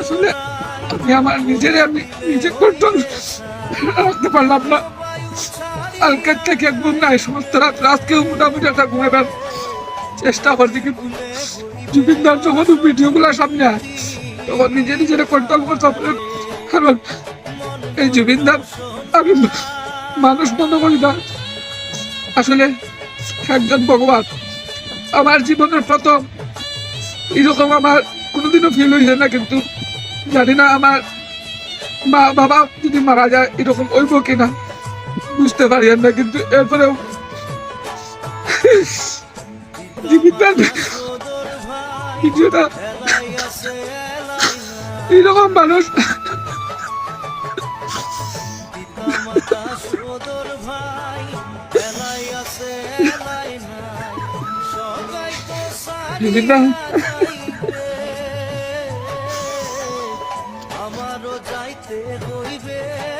আসলে আমি আমার নিজের আমি নিজে কন্ট্রোল রাখতে পারলাম না। কালকের থেকে ঘুম নাই সমস্ত রাত, রাতকেও মোটামুটি একটা ঘুমাবার চেষ্টা করছি কিন্তু জুবিনদার যখন ভিডিওগুলো সামনে তখন নিজে নিজের কন্ট্রোল করতে পারি না। কারণ এই জুবিনদার আমি মানুষ মনে করি না। আসলে একজন ভগবান। আমার জীবনের প্রথম, এরকম আমার কোনোদিনও ফিল হয়েছে না কিন্তু জানি না আমার মা বাবা যদি মারা যায় এরকম হইব কিনা বুঝতে পারি না কিন্তু এরপরেও জীবিতার কিছুটা এরকম মানুষ। জীবিতা আমারও যাইতে হইবে?